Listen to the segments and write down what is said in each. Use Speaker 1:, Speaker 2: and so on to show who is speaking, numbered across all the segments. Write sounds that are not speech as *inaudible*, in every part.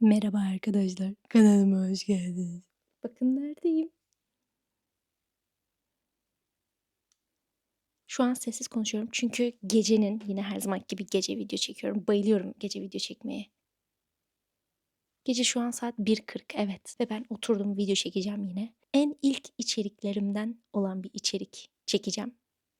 Speaker 1: Merhaba arkadaşlar, kanalıma hoş geldiniz. Bakın neredeyim. Şu an sessiz konuşuyorum çünkü gecenin yine her zaman gibi gece video çekiyorum. Bayılıyorum gece video çekmeye. Gece şu an saat 1.40 evet ve ben oturdum video çekeceğim yine. En ilk içeriklerimden olan bir içerik çekeceğim.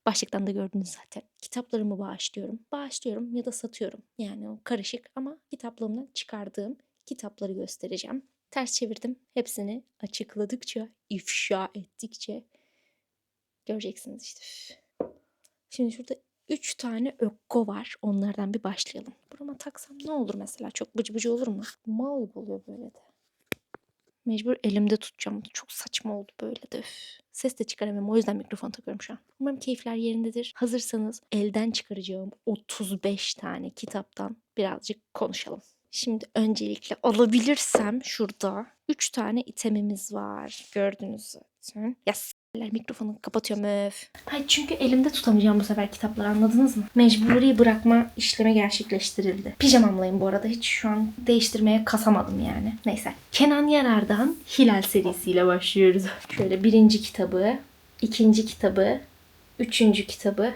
Speaker 1: Başlıktan da gördünüz zaten. Kitaplarımı bağışlıyorum. Bağışlıyorum ya da satıyorum. Yani o karışık ama kitaplığımdan çıkardığım kitapları göstereceğim. Ters çevirdim. Hepsini açıkladıkça, ifşa ettikçe göreceksiniz işte. Şimdi şurada 3 tane ökko var. Onlardan bir başlayalım. Burama taksam ne olur mesela? Çok bıcı bıcı olur mu? Mal gibi oluyor böyle de. Mecbur elimde tutacağım. Çok saçma oldu böyle de. Üf. Ses de çıkaramıyorum. O yüzden mikrofon takıyorum şu an. Umarım keyifler yerindedir. Hazırsanız elden çıkaracağım 35 tane kitaptan birazcık konuşalım. Şimdi öncelikle alabilirsem şurada 3 tane itemimiz var. Gördünüz zaten. Ya s**ler mikrofonu kapatıyorum öf. Hayır çünkü elimde tutamayacağım bu sefer kitapları anladınız mı? Mecburi bırakma işlemi gerçekleştirildi. Pijamamlayım bu arada. Hiç şu an değiştirmeye kasamadım yani. Neyse. Kenan Yarar'dan Hilal serisiyle başlıyoruz. Şöyle birinci kitabı, ikinci kitabı, üçüncü kitabı,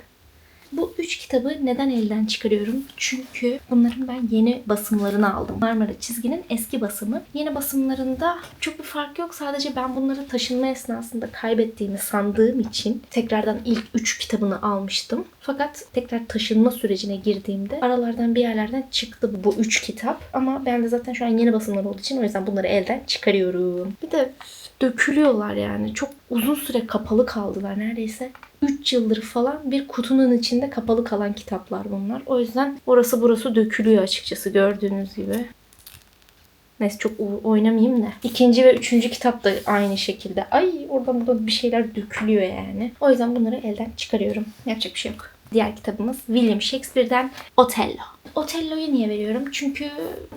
Speaker 1: bu üç kitabı neden elden çıkarıyorum? Çünkü bunların ben yeni basımlarını aldım. Marmara Çizgi'nin eski basımı. Yeni basımlarında çok bir fark yok. Sadece ben bunları taşınma esnasında kaybettiğimi sandığım için tekrardan ilk üç kitabını almıştım. Fakat tekrar taşınma sürecine girdiğimde aralardan bir yerlerden çıktı bu üç kitap. Ama ben de zaten şu an yeni basımlar olduğu için o yüzden bunları elden çıkarıyorum. Bir de dökülüyorlar yani. Çok uzun süre kapalı kaldılar neredeyse. 3 yıldır falan bir kutunun içinde kapalı kalan kitaplar bunlar. O yüzden orası burası dökülüyor açıkçası gördüğünüz gibi. Neyse çok oynamayayım da. İkinci ve üçüncü kitap da aynı şekilde. Ay oradan buradan bir şeyler dökülüyor yani. O yüzden bunları elden çıkarıyorum. Yapacak bir şey yok. Diğer kitabımız William Shakespeare'den Otello. Otello'yu niye veriyorum? Çünkü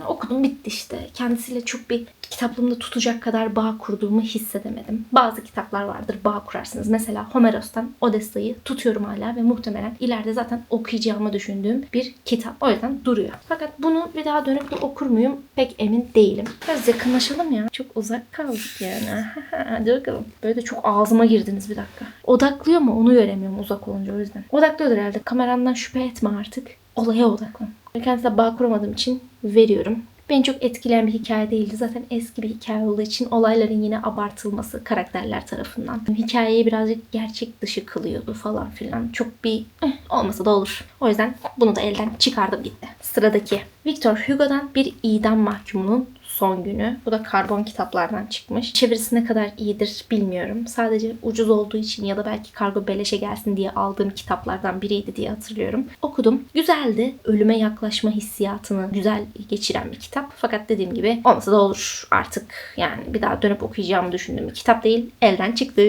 Speaker 1: okudum bitti işte. Kendisiyle çok bir kitaplığımda tutacak kadar bağ kurduğumu hissedemedim. Bazı kitaplar vardır bağ kurarsınız. Mesela Homeros'tan Odessa'yı tutuyorum hala ve muhtemelen ileride zaten okuyacağımı düşündüğüm bir kitap. O yüzden duruyor. Fakat bunu bir daha dönüp de okur muyum pek emin değilim. Biraz yakınlaşalım ya. Çok uzak kaldık yani. *laughs* Hadi bakalım. Böyle de çok ağzıma girdiniz bir dakika. Odaklıyor mu onu göremiyorum uzak olunca o yüzden. Odaklıyordur herhalde. Kamerandan şüphe etme artık. Olaya odaklan. Kendisiyle bağ kuramadığım için veriyorum. Beni çok etkileyen bir hikaye değildi. Zaten eski bir hikaye olduğu için olayların yine abartılması karakterler tarafından. Hikayeyi birazcık gerçek dışı kılıyordu falan filan. Çok bir eh, olmasa da olur. O yüzden bunu da elden çıkardım gitti. Sıradaki Victor Hugo'dan bir idam mahkumunun son günü. Bu da karbon kitaplardan çıkmış. Çevirisi ne kadar iyidir bilmiyorum. Sadece ucuz olduğu için ya da belki kargo beleşe gelsin diye aldığım kitaplardan biriydi diye hatırlıyorum. Okudum. Güzeldi. Ölüme yaklaşma hissiyatını güzel geçiren bir kitap. Fakat dediğim gibi olmasa da olur artık. Yani bir daha dönüp okuyacağımı düşündüğüm bir kitap değil. Elden çıktı.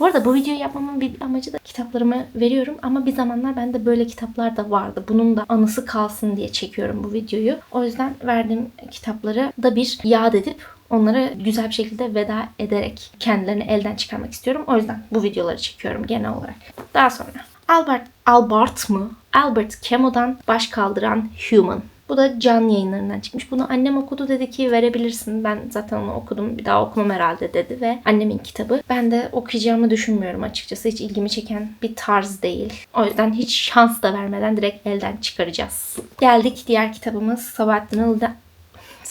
Speaker 1: Bu arada bu videoyu yapmamın bir amacı da kitaplarımı veriyorum ama bir zamanlar bende böyle kitaplar da vardı. Bunun da anısı kalsın diye çekiyorum bu videoyu. O yüzden verdiğim kitapları da bir yad edip onlara güzel bir şekilde veda ederek kendilerini elden çıkarmak istiyorum. O yüzden bu videoları çekiyorum genel olarak. Daha sonra Albert Albert mı? Albert Camus'dan baş kaldıran Human. Bu da can yayınlarından çıkmış. Bunu annem okudu dedi ki verebilirsin. Ben zaten onu okudum. Bir daha okumam herhalde dedi ve annemin kitabı. Ben de okuyacağımı düşünmüyorum açıkçası. Hiç ilgimi çeken bir tarz değil. O yüzden hiç şans da vermeden direkt elden çıkaracağız. Geldik diğer kitabımız Sabahattin Ali'den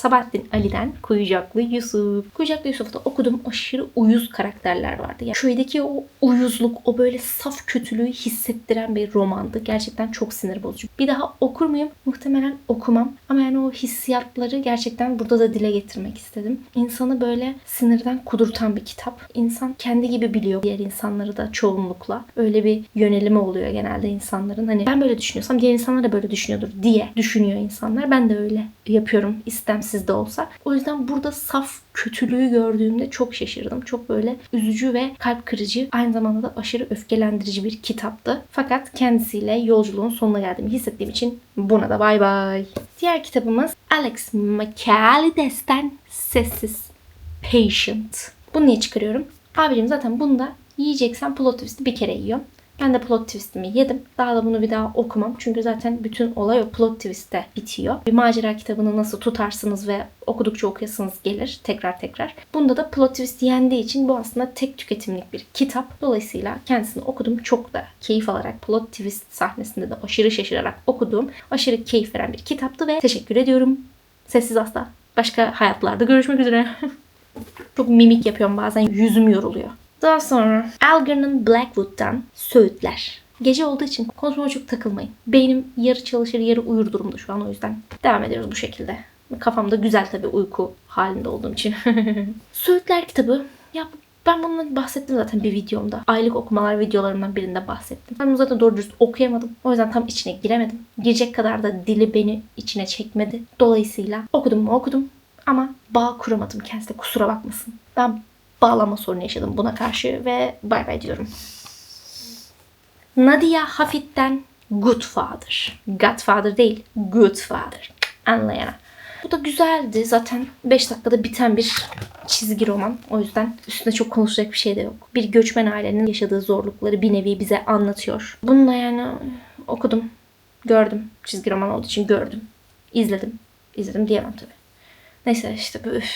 Speaker 1: Sabahattin Ali'den Kuyucaklı Yusuf. Kuyucaklı Yusuf'ta okudum aşırı uyuz karakterler vardı. Yani şuydaki o uyuzluk, o böyle saf kötülüğü hissettiren bir romandı. Gerçekten çok sinir bozucu. Bir daha okur muyum? Muhtemelen okumam. Ama yani o hissiyatları gerçekten burada da dile getirmek istedim. İnsanı böyle sinirden kudurtan bir kitap. İnsan kendi gibi biliyor diğer insanları da çoğunlukla. Öyle bir yönelimi oluyor genelde insanların. Hani ben böyle düşünüyorsam diğer insanlar da böyle düşünüyordur diye düşünüyor insanlar. Ben de öyle yapıyorum istemsiz de olsa. O yüzden burada saf kötülüğü gördüğümde çok şaşırdım. Çok böyle üzücü ve kalp kırıcı aynı zamanda da aşırı öfkelendirici bir kitaptı. Fakat kendisiyle yolculuğun sonuna geldiğimi hissettiğim için buna da bay bay. Diğer kitabımız Alex McAlides'ten Sessiz Patient. Bunu niye çıkarıyorum? Abicim zaten bunda yiyeceksen plot twist'i bir kere yiyor. Ben de plot twist'imi yedim. Daha da bunu bir daha okumam. Çünkü zaten bütün olay o plot twist'te bitiyor. Bir macera kitabını nasıl tutarsınız ve okudukça okuyasınız gelir tekrar tekrar. Bunda da plot twist yendiği için bu aslında tek tüketimlik bir kitap. Dolayısıyla kendisini okudum. Çok da keyif alarak plot twist sahnesinde de aşırı şaşırarak okuduğum aşırı keyif veren bir kitaptı ve teşekkür ediyorum. Sessiz Asla. Başka hayatlarda görüşmek üzere. *laughs* Çok mimik yapıyorum bazen yüzüm yoruluyor. Daha sonra Algernon Blackwood'dan Söğütler. Gece olduğu için konuşmama çok takılmayın. Beynim yarı çalışır yarı uyur durumda şu an o yüzden. Devam ediyoruz bu şekilde. Kafamda güzel tabii uyku halinde olduğum için. *laughs* Söğütler kitabı. Ya ben bundan bahsettim zaten bir videomda. Aylık okumalar videolarımdan birinde bahsettim. Ben bunu zaten doğru dürüst okuyamadım. O yüzden tam içine giremedim. Girecek kadar da dili beni içine çekmedi. Dolayısıyla okudum mu okudum. Ama bağ kuramadım kendisine kusura bakmasın. Ben bağlama sorunu yaşadım buna karşı ve bay bay diyorum. Nadia Hafid'den Good Father. Godfather değil, Good Father. Anlayana. Bu da güzeldi. Zaten 5 dakikada biten bir çizgi roman. O yüzden üstünde çok konuşacak bir şey de yok. Bir göçmen ailenin yaşadığı zorlukları bir nevi bize anlatıyor. Bununla yani okudum, gördüm. Çizgi roman olduğu için gördüm. İzledim. İzledim diyemem tabii. Neyse işte bu- üf,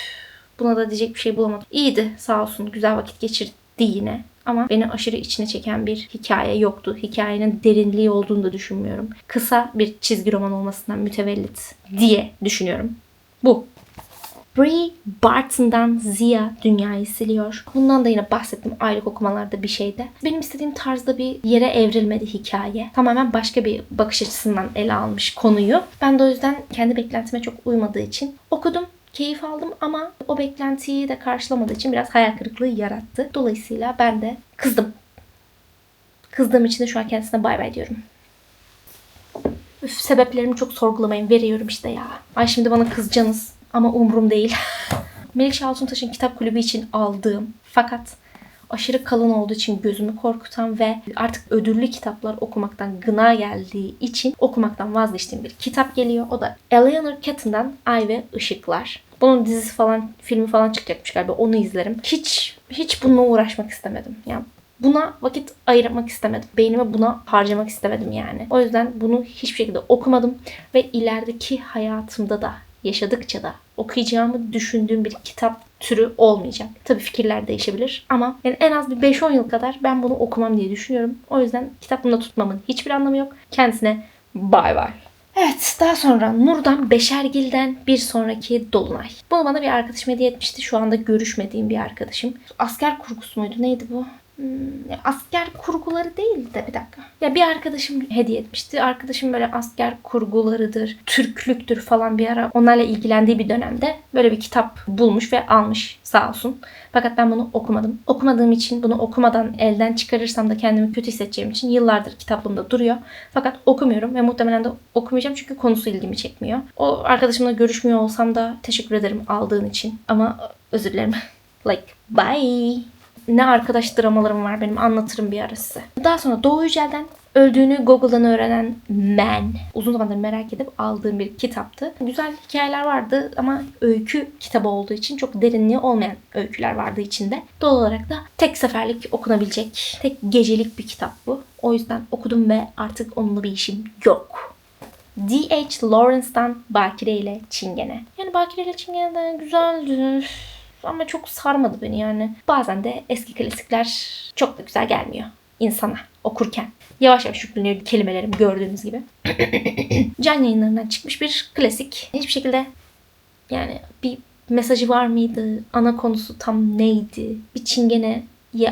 Speaker 1: buna da diyecek bir şey bulamadım. İyiydi sağ olsun güzel vakit geçirdi yine. Ama beni aşırı içine çeken bir hikaye yoktu. Hikayenin derinliği olduğunu da düşünmüyorum. Kısa bir çizgi roman olmasından mütevellit diye düşünüyorum. Bu. Brie Barton'dan Zia dünyayı siliyor. Bundan da yine bahsettim aylık okumalarda bir şeyde. Benim istediğim tarzda bir yere evrilmedi hikaye. Tamamen başka bir bakış açısından ele almış konuyu. Ben de o yüzden kendi beklentime çok uymadığı için okudum. Keyif aldım ama o beklentiyi de karşılamadığı için biraz hayal kırıklığı yarattı. Dolayısıyla ben de kızdım. Kızdığım için de şu an kendisine bay bay diyorum. Üf, sebeplerimi çok sorgulamayın. Veriyorum işte ya. Ay şimdi bana kızacaksınız ama umrum değil. *laughs* Melikşah Altuntaş'ın kitap kulübü için aldığım fakat aşırı kalın olduğu için gözümü korkutan ve artık ödüllü kitaplar okumaktan gına geldiği için okumaktan vazgeçtiğim bir kitap geliyor. O da Eleanor Catton'dan Ay ve Işıklar. Bunun dizisi falan, filmi falan çıkacakmış galiba. Onu izlerim. Hiç hiç bununla uğraşmak istemedim. Yani buna vakit ayırmak istemedim. Beynimi buna harcamak istemedim yani. O yüzden bunu hiçbir şekilde okumadım ve ilerideki hayatımda da yaşadıkça da okuyacağımı düşündüğüm bir kitap türü olmayacak. Tabii fikirler değişebilir ama yani en az bir 5-10 yıl kadar ben bunu okumam diye düşünüyorum. O yüzden kitapımda tutmamın hiçbir anlamı yok. Kendisine bay bay. Evet daha sonra Nur'dan Beşergil'den bir sonraki Dolunay. Bunu bana bir arkadaşım hediye etmişti. Şu anda görüşmediğim bir arkadaşım. Asker kurgusu muydu neydi bu? Hmm, asker kurguları değil de bir dakika. Ya bir arkadaşım hediye etmişti. Arkadaşım böyle asker kurgularıdır, Türklüktür falan bir ara onlarla ilgilendiği bir dönemde böyle bir kitap bulmuş ve almış sağ olsun. Fakat ben bunu okumadım. Okumadığım için bunu okumadan elden çıkarırsam da kendimi kötü hissedeceğim için yıllardır kitaplığımda duruyor. Fakat okumuyorum ve muhtemelen de okumayacağım çünkü konusu ilgimi çekmiyor. O arkadaşımla görüşmüyor olsam da teşekkür ederim aldığın için. Ama özür dilerim. *laughs* like bye ne arkadaş dramalarım var benim anlatırım bir ara size. Daha sonra Doğu Yücel'den öldüğünü Google'dan öğrenen Man. Uzun zamandır merak edip aldığım bir kitaptı. Güzel hikayeler vardı ama öykü kitabı olduğu için çok derinliği olmayan öyküler vardı içinde. Doğal olarak da tek seferlik okunabilecek, tek gecelik bir kitap bu. O yüzden okudum ve artık onunla bir işim yok. D.H. Lawrence'dan Bakire ile Çingene. Yani Bakire ile Çingene de güzeldi ama çok sarmadı beni yani. Bazen de eski klasikler çok da güzel gelmiyor insana okurken. Yavaş yavaş yükleniyor kelimelerim gördüğünüz gibi. *laughs* Can yayınlarından çıkmış bir klasik. Hiçbir şekilde yani bir mesajı var mıydı? Ana konusu tam neydi? Bir çingeneye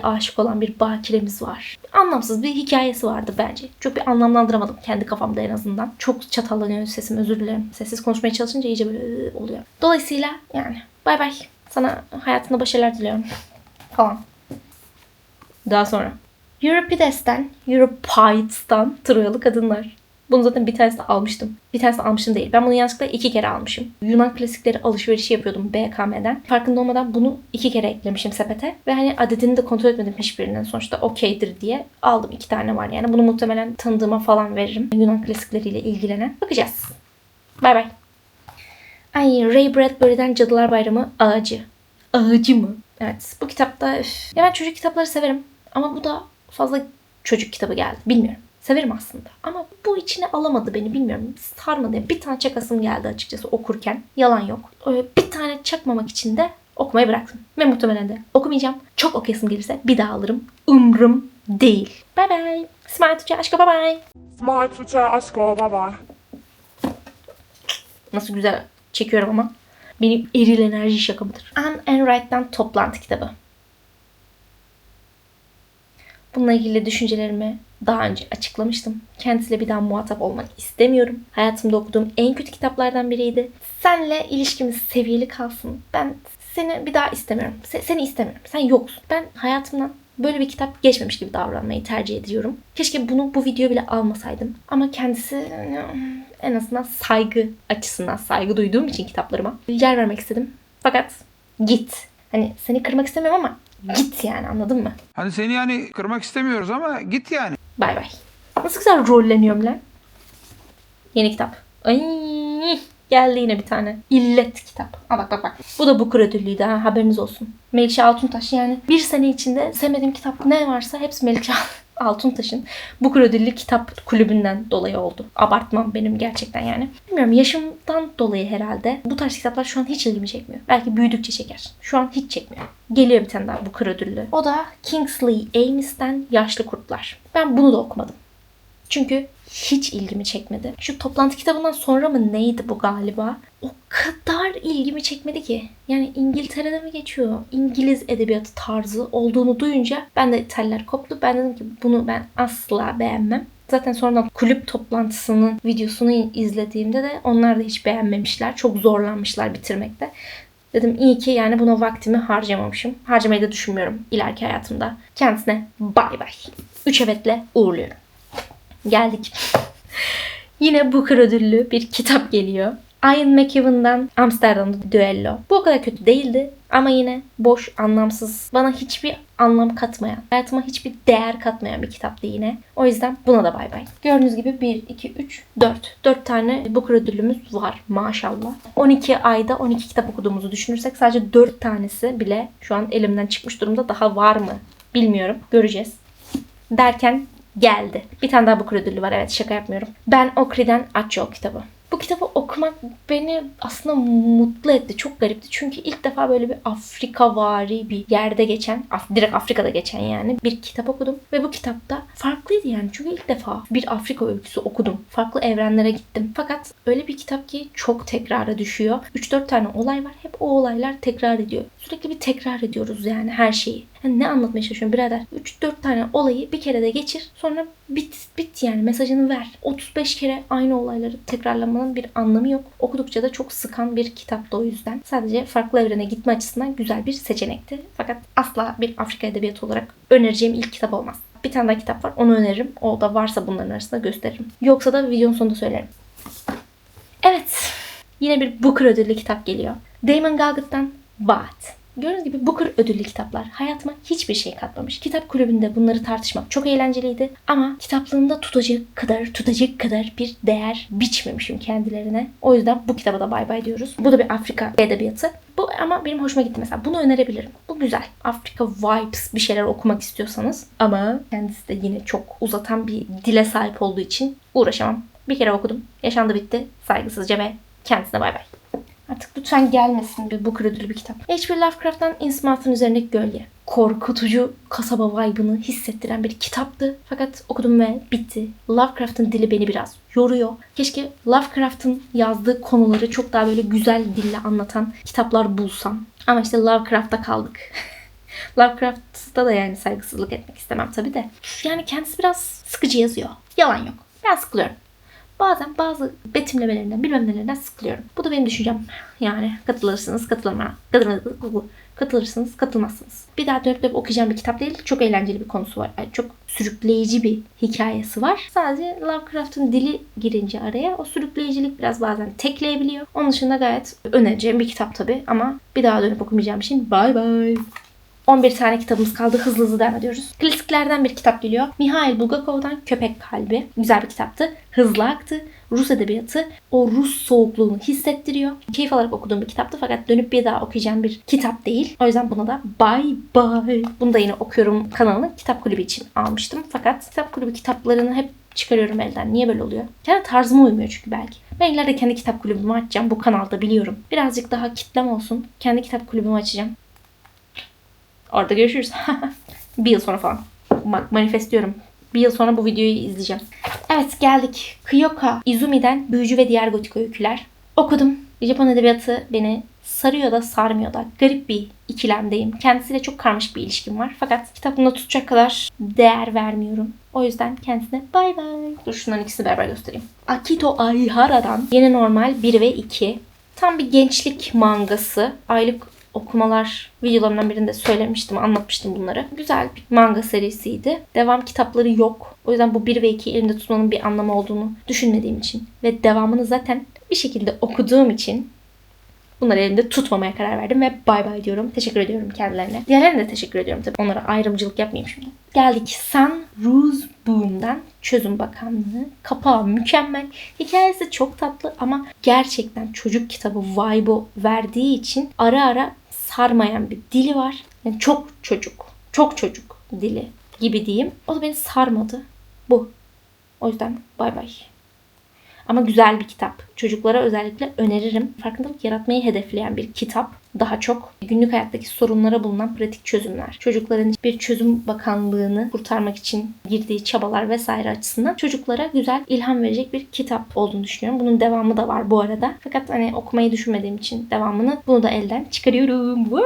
Speaker 1: aşık olan bir bakiremiz var. Anlamsız bir hikayesi vardı bence. Çok bir anlamlandıramadım kendi kafamda en azından. Çok çatallanıyor sesim özür dilerim. Sessiz konuşmaya çalışınca iyice böyle ıı, oluyor. Dolayısıyla yani bay bay. Sana hayatında başarılar diliyorum. Falan. Daha sonra. Euripides'ten, Euripides'tan Troyalı Kadınlar. Bunu zaten bir tanesini almıştım. Bir tanesini almışım değil. Ben bunu yanlışlıkla iki kere almışım. Yunan klasikleri alışverişi yapıyordum BKM'den. Farkında olmadan bunu iki kere eklemişim sepete. Ve hani adedini de kontrol etmedim hiçbirinin. Sonuçta okeydir diye aldım. iki tane var yani. Bunu muhtemelen tanıdığıma falan veririm. Yunan klasikleriyle ilgilenen. Bakacağız. Bay bay. Ay Ray Bradbury'den Cadılar Bayramı Ağacı. Ağacı mı? Evet bu kitapta üf. Ya ben çocuk kitapları severim. Ama bu da fazla çocuk kitabı geldi. Bilmiyorum. Severim aslında. Ama bu içine alamadı beni bilmiyorum. Sarmadı. Bir tane çakasım geldi açıkçası okurken. Yalan yok. Ee, Bir tane çakmamak için de okumayı bıraktım. Ve muhtemelen de okumayacağım. Çok okuyasım gelirse bir daha alırım. Umrum değil. Bye bye. Smile Tuğçe aşkı bye bye.
Speaker 2: Smile Tuğçe aşko bye bye.
Speaker 1: Nasıl güzel çekiyorum ama. Benim eril enerji şakamıdır. Anne and Wright'tan toplantı kitabı. Bununla ilgili düşüncelerimi daha önce açıklamıştım. Kendisiyle bir daha muhatap olmak istemiyorum. Hayatımda okuduğum en kötü kitaplardan biriydi. Senle ilişkimiz seviyeli kalsın. Ben seni bir daha istemiyorum. Se- seni istemiyorum. Sen yoksun. Ben hayatımdan böyle bir kitap geçmemiş gibi davranmayı tercih ediyorum. Keşke bunu bu video bile almasaydım. Ama kendisi en azından saygı açısından saygı duyduğum için kitaplarıma yer vermek istedim. Fakat git. Hani seni kırmak istemiyorum ama git yani anladın mı?
Speaker 3: Hani seni yani kırmak istemiyoruz ama git yani.
Speaker 1: Bay bay. Nasıl güzel rolleniyorum lan. Yeni kitap. Ay, geldi yine bir tane. İllet kitap. Aa bak bak bak. Bu da Booker ödüllüydü ha haberiniz olsun. Melikşah Altuntaş yani bir sene içinde sevmediğim kitap ne varsa hepsi Melikşah Altuntaş'ın Booker ödüllü kitap kulübünden dolayı oldu. Abartmam benim gerçekten yani. Bilmiyorum yaşımdan dolayı herhalde bu tarz kitaplar şu an hiç ilgimi çekmiyor. Belki büyüdükçe çeker. Şu an hiç çekmiyor. Geliyor bir tane daha Booker ödüllü. O da Kingsley Amis'ten Yaşlı Kurtlar. Ben bunu da okumadım. Çünkü hiç ilgimi çekmedi. Şu toplantı kitabından sonra mı neydi bu galiba? O kadar ilgimi çekmedi ki. Yani İngiltere'de mi geçiyor? İngiliz edebiyatı tarzı olduğunu duyunca ben de teller koptu. Ben dedim ki bunu ben asla beğenmem. Zaten sonradan kulüp toplantısının videosunu izlediğimde de onlar da hiç beğenmemişler. Çok zorlanmışlar bitirmekte. Dedim iyi ki yani buna vaktimi harcamamışım. Harcamayı da düşünmüyorum ileriki hayatımda. Kendisine bay bay. Üç evetle uğurluyorum. Geldik. Yine Booker ödüllü bir kitap geliyor. Ian McEwan'dan Amsterdam Düello. Bu o kadar kötü değildi ama yine boş, anlamsız, bana hiçbir anlam katmayan, hayatıma hiçbir değer katmayan bir kitaptı yine. O yüzden buna da bay bay. Gördüğünüz gibi 1, 2, 3, 4. 4 tane Booker ödülümüz var maşallah. 12 ayda 12 kitap okuduğumuzu düşünürsek sadece 4 tanesi bile şu an elimden çıkmış durumda. Daha var mı bilmiyorum. Göreceğiz. Derken geldi. Bir tane daha Booker ödülü var. Evet şaka yapmıyorum. Ben Okri'den Aço kitabı. Bu kitabı okumak beni aslında mutlu etti. Çok garipti. Çünkü ilk defa böyle bir Afrika vari bir yerde geçen, Af- direkt Afrika'da geçen yani bir kitap okudum. Ve bu kitapta farklıydı yani. Çünkü ilk defa bir Afrika öyküsü okudum. Farklı evrenlere gittim. Fakat öyle bir kitap ki çok tekrara düşüyor. 3-4 tane olay var. Hep o olaylar tekrar ediyor. Sürekli bir tekrar ediyoruz yani her şeyi. Yani ne anlatmaya çalışıyorum birader? 3-4 tane olayı bir kere de geçir. Sonra bit bit yani mesajını ver. 35 kere aynı olayları tekrarlamanın bir anlamı yok. Okudukça da çok sıkan bir kitaptı o yüzden. Sadece farklı evrene gitme açısından güzel bir seçenekti. Fakat asla bir Afrika edebiyatı olarak önereceğim ilk kitap olmaz. Bir tane daha kitap var onu öneririm. O da varsa bunların arasında gösteririm. Yoksa da videonun sonunda söylerim. Evet. Yine bir Booker ödüllü kitap geliyor. Damon Galgut''tan Vaat. Gördüğünüz gibi Booker ödüllü kitaplar hayatıma hiçbir şey katmamış. Kitap kulübünde bunları tartışmak çok eğlenceliydi ama kitaplığında tutacak kadar tutacak kadar bir değer biçmemişim kendilerine. O yüzden bu kitaba da bay bay diyoruz. Bu da bir Afrika edebiyatı. Bu ama benim hoşuma gitti mesela. Bunu önerebilirim. Bu güzel. Afrika vibes bir şeyler okumak istiyorsanız. Ama kendisi de yine çok uzatan bir dile sahip olduğu için uğraşamam. Bir kere okudum. Yaşandı bitti. Saygısızca ve kendisine bay bay. Artık lütfen gelmesin bir Booker ödülü bir kitap. H.P. Lovecraft'tan Innsmouth'un üzerindeki gölge. Korkutucu kasaba vibe'ını hissettiren bir kitaptı. Fakat okudum ve bitti. Lovecraft'ın dili beni biraz yoruyor. Keşke Lovecraft'ın yazdığı konuları çok daha böyle güzel dille anlatan kitaplar bulsam. Ama işte Lovecraft'ta kaldık. *laughs* Lovecraft'ta da yani saygısızlık etmek istemem tabii de. Yani kendisi biraz sıkıcı yazıyor. Yalan yok. Ben sıkılıyorum. Bazen bazı betimlemelerinden, bilmem nelerinden sıkılıyorum. Bu da benim düşüncem. Yani katılırsınız, katılma, katılırsınız, katılmazsınız. Bir daha dönüp dönüp okuyacağım bir kitap değil. Çok eğlenceli bir konusu var. Yani çok sürükleyici bir hikayesi var. Sadece Lovecraft'ın dili girince araya o sürükleyicilik biraz bazen tekleyebiliyor. Onun dışında gayet önereceğim bir kitap tabii. Ama bir daha dönüp okumayacağım için bye bye. 11 tane kitabımız kaldı. Hızlı hızlı devam ediyoruz. Klasiklerden bir kitap geliyor. Mihail Bulgakov'dan Köpek Kalbi. Güzel bir kitaptı. Hızlı aktı. Rus edebiyatı o Rus soğukluğunu hissettiriyor. Keyif alarak okuduğum bir kitaptı fakat dönüp bir daha okuyacağım bir kitap değil. O yüzden buna da bye bye. Bunu da yine okuyorum kanalını kitap kulübü için almıştım. Fakat kitap kulübü kitaplarını hep çıkarıyorum elden. Niye böyle oluyor? Kendi tarzıma uymuyor çünkü belki. Ben ileride kendi kitap kulübümü açacağım. Bu kanalda biliyorum. Birazcık daha kitlem olsun. Kendi kitap kulübümü açacağım. Orada görüşürüz. *laughs* bir yıl sonra falan. Bak manifestliyorum. Bir yıl sonra bu videoyu izleyeceğim. Evet geldik. Kyoka Izumi'den Büyücü ve Diğer Gotik Öyküler. Okudum. Japon edebiyatı beni sarıyor da sarmıyor da. Garip bir ikilemdeyim. Kendisiyle çok karmaşık bir ilişkim var. Fakat kitabımda tutacak kadar değer vermiyorum. O yüzden kendisine bay bay. Dur şunların ikisini beraber göstereyim. Akito Aihara'dan Yeni Normal 1 ve 2. Tam bir gençlik mangası. Aylık okumalar videolarımdan birinde söylemiştim, anlatmıştım bunları. Güzel bir manga serisiydi. Devam kitapları yok. O yüzden bu 1 ve 2 elimde tutmanın bir anlamı olduğunu düşünmediğim için ve devamını zaten bir şekilde okuduğum için bunları elimde tutmamaya karar verdim ve bay bay diyorum. Teşekkür ediyorum kendilerine. Diğerlerine de teşekkür ediyorum tabii. Onlara ayrımcılık yapmayayım şimdi. Geldik San Rose Boom'dan Çözüm Bakanlığı. Kapağı mükemmel. Hikayesi çok tatlı ama gerçekten çocuk kitabı vibe'ı verdiği için ara ara sarmayan bir dili var. Yani çok çocuk. Çok çocuk dili gibi diyeyim. O da beni sarmadı. Bu. O yüzden bay bay. Ama güzel bir kitap. Çocuklara özellikle öneririm. Farkındalık yaratmayı hedefleyen bir kitap. Daha çok günlük hayattaki sorunlara bulunan pratik çözümler. Çocukların bir çözüm bakanlığını kurtarmak için girdiği çabalar vesaire açısından çocuklara güzel ilham verecek bir kitap olduğunu düşünüyorum. Bunun devamı da var bu arada. Fakat hani okumayı düşünmediğim için devamını bunu da elden çıkarıyorum. Woo!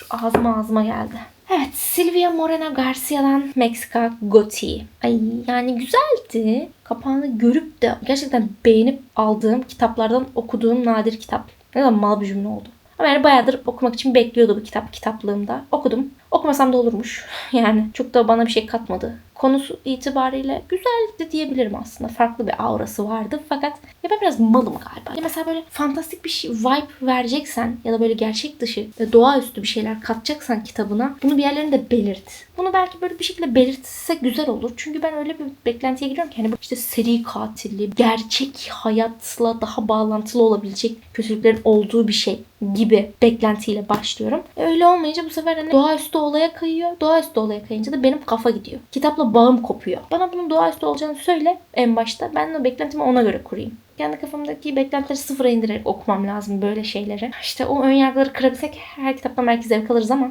Speaker 1: Dur, ağzıma ağzıma geldi. Evet, Silvia Moreno Garcia'dan Meksika Goti. Ay yani güzeldi. Kapağını görüp de gerçekten beğenip aldığım kitaplardan okuduğum nadir kitap. Ne kadar mal bir cümle oldu. Ama yani bayağıdır okumak için bekliyordu bu kitap kitaplığımda. Okudum. Okumasam da olurmuş. *laughs* Yani çok da bana bir şey katmadı. Konusu itibariyle güzeldi diyebilirim aslında. Farklı bir aurası vardı. Fakat ya ben biraz malım galiba. Ya mesela böyle fantastik bir şey vibe vereceksen ya da böyle gerçek dışı ve doğaüstü bir şeyler katacaksan kitabına bunu bir yerlerinde belirt. Bunu belki böyle bir şekilde belirtse güzel olur. Çünkü ben öyle bir beklentiye giriyorum ki hani işte seri katilli, gerçek hayatla daha bağlantılı olabilecek kötülüklerin olduğu bir şey gibi beklentiyle başlıyorum. E Öyle olmayınca bu sefer hani doğaüstü olaya kayıyor. Doğaüstü olaya kayınca da benim kafa gidiyor. Kitapla bağım kopuyor. Bana bunun doğaüstü olacağını söyle en başta. Ben de beklentimi ona göre kurayım. Kendi kafamdaki beklentileri sıfıra indirerek okumam lazım böyle şeyleri. İşte o ön yargıları kırabilsek her kitaptan belki zevk alırız ama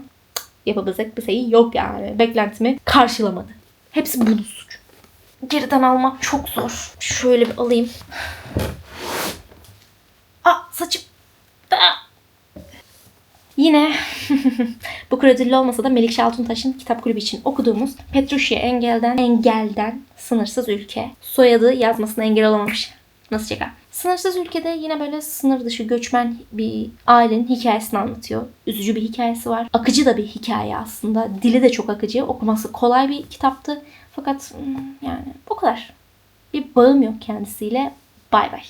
Speaker 1: yapabilecek bir şey yok yani. Beklentimi karşılamadı. Hepsi bunun suçu. Geriden almak çok zor. Şöyle bir alayım. Aa saçım. Yine *laughs* bu ödüllü olmasa da Melikşah Altuntaş'ın kitap kulübü için okuduğumuz Petrusya Engel'den Engel'den Sınırsız Ülke. Soyadı yazmasına engel olamamış. Nasıl şaka? Sınırsız ülkede yine böyle sınır dışı göçmen bir ailenin hikayesini anlatıyor. Üzücü bir hikayesi var. Akıcı da bir hikaye aslında. Dili de çok akıcı. Okuması kolay bir kitaptı. Fakat hmm, yani o kadar. Bir bağım yok kendisiyle. Bay bay.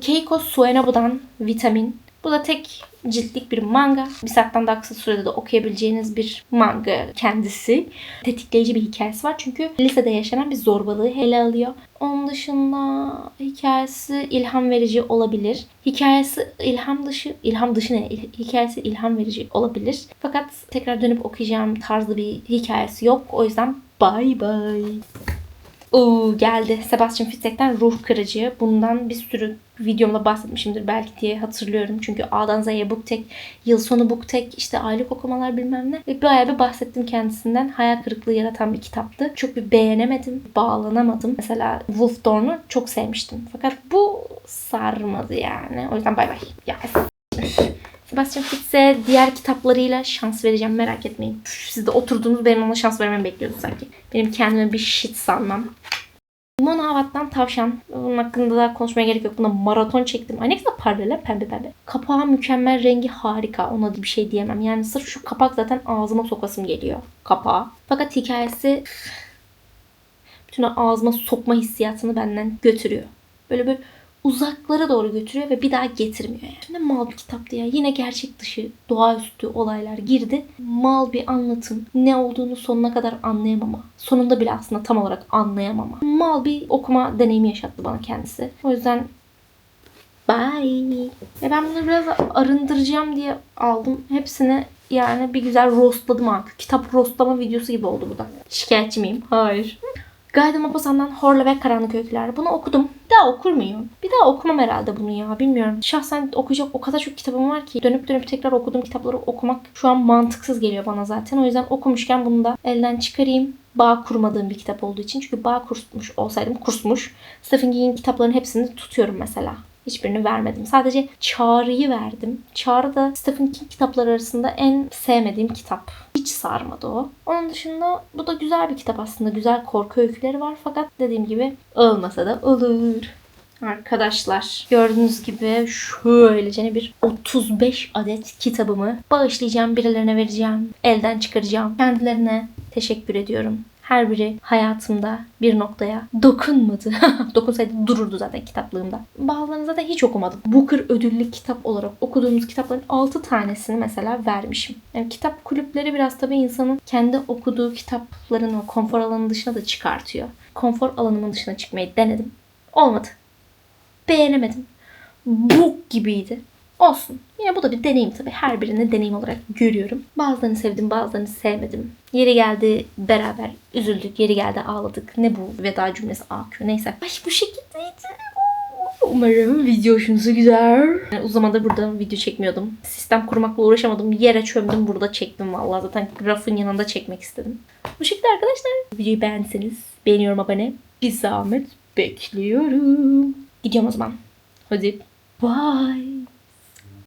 Speaker 1: Keiko Suenobu'dan Vitamin. Bu da tek ciltlik bir manga. Bir saatten daha kısa sürede de okuyabileceğiniz bir manga kendisi. Tetikleyici bir hikayesi var çünkü lisede yaşanan bir zorbalığı ele alıyor. Onun dışında hikayesi ilham verici olabilir. Hikayesi ilham dışı, ilham dışı ne? Hikayesi ilham verici olabilir. Fakat tekrar dönüp okuyacağım tarzı bir hikayesi yok. O yüzden bye bye. Oo, geldi. Sebastian Fitzek'ten Ruh Kırıcı. Bundan bir sürü videomda bahsetmişimdir belki diye hatırlıyorum. Çünkü A'dan Z'ye BookTek, yıl sonu BookTek, işte aylık okumalar bilmem ne. Ve bayağı bir bahsettim kendisinden. Hayal kırıklığı yaratan bir kitaptı. Çok bir beğenemedim, bağlanamadım. Mesela Wolf Dawn'u çok sevmiştim. Fakat bu sarmadı yani. O yüzden bay bay. Ya Sebastian Fitz'e diğer kitaplarıyla şans vereceğim merak etmeyin. Siz de oturdunuz benim ona şans vermemi bekliyordunuz sanki. Benim kendime bir shit sanmam. Mona Havat'tan tavşan. Bunun hakkında da konuşmaya gerek yok. Buna maraton çektim. Ay ne kadar parlıyorlar pembe pembe. Kapağı mükemmel rengi harika. Ona da bir şey diyemem. Yani sırf şu kapak zaten ağzıma sokasım geliyor. Kapağı. Fakat hikayesi bütün ağzıma sokma hissiyatını benden götürüyor. Böyle bir uzaklara doğru götürüyor ve bir daha getirmiyor yani. Ne mal bir kitaptı ya. Yine gerçek dışı, doğaüstü olaylar girdi. Mal bir anlatım. Ne olduğunu sonuna kadar anlayamama. Sonunda bile aslında tam olarak anlayamama. Mal bir okuma deneyimi yaşattı bana kendisi. O yüzden Bye. E ben bunları biraz arındıracağım diye aldım. Hepsini yani bir güzel roastladım artık. Kitap roastlama videosu gibi oldu bu da. Şikayetçi miyim? Hayır. Gaydı Maupassant'dan Horla ve Karanlık Öyküler. Bunu okudum. Bir daha okur muyum? Bir daha okumam herhalde bunu ya. Bilmiyorum. Şahsen okuyacak o kadar çok kitabım var ki dönüp dönüp tekrar okuduğum kitapları okumak şu an mantıksız geliyor bana zaten. O yüzden okumuşken bunu da elden çıkarayım. Bağ kurmadığım bir kitap olduğu için. Çünkü bağ kursmuş olsaydım kursmuş. Stephen King'in kitaplarının hepsini tutuyorum mesela. Hiçbirini vermedim. Sadece Çağrı'yı verdim. Çağrı da Stephen King kitapları arasında en sevmediğim kitap. Hiç sarmadı o. Onun dışında bu da güzel bir kitap aslında. Güzel korku öyküleri var fakat dediğim gibi olmasa da olur. Arkadaşlar gördüğünüz gibi şöylece bir 35 adet kitabımı bağışlayacağım, birilerine vereceğim, elden çıkaracağım. Kendilerine teşekkür ediyorum. Her biri hayatımda bir noktaya dokunmadı. *laughs* Dokunsaydı dururdu zaten kitaplığımda. Bazılarını zaten hiç okumadım. Booker ödüllü kitap olarak okuduğumuz kitapların 6 tanesini mesela vermişim. Yani kitap kulüpleri biraz tabii insanın kendi okuduğu kitapların o konfor alanı dışına da çıkartıyor. Konfor alanımın dışına çıkmayı denedim. Olmadı. Beğenemedim. Bok gibiydi. Olsun. Yine bu da bir deneyim tabii. Her birini deneyim olarak görüyorum. Bazılarını sevdim, bazılarını sevmedim. Yeri geldi beraber üzüldük, yeri geldi ağladık. Ne bu veda cümlesi AQ neyse. Ay bu şekildeydi. Umarım video hoşunuza gider. Yani uzun zamandır burada video çekmiyordum. Sistem kurmakla uğraşamadım. Yere çömdüm burada çektim vallahi. Zaten rafın yanında çekmek istedim. Bu şekilde arkadaşlar. Videoyu beğendiyseniz beğeniyorum abone. Bir zahmet bekliyorum. Gidiyorum o zaman. Hadi bye.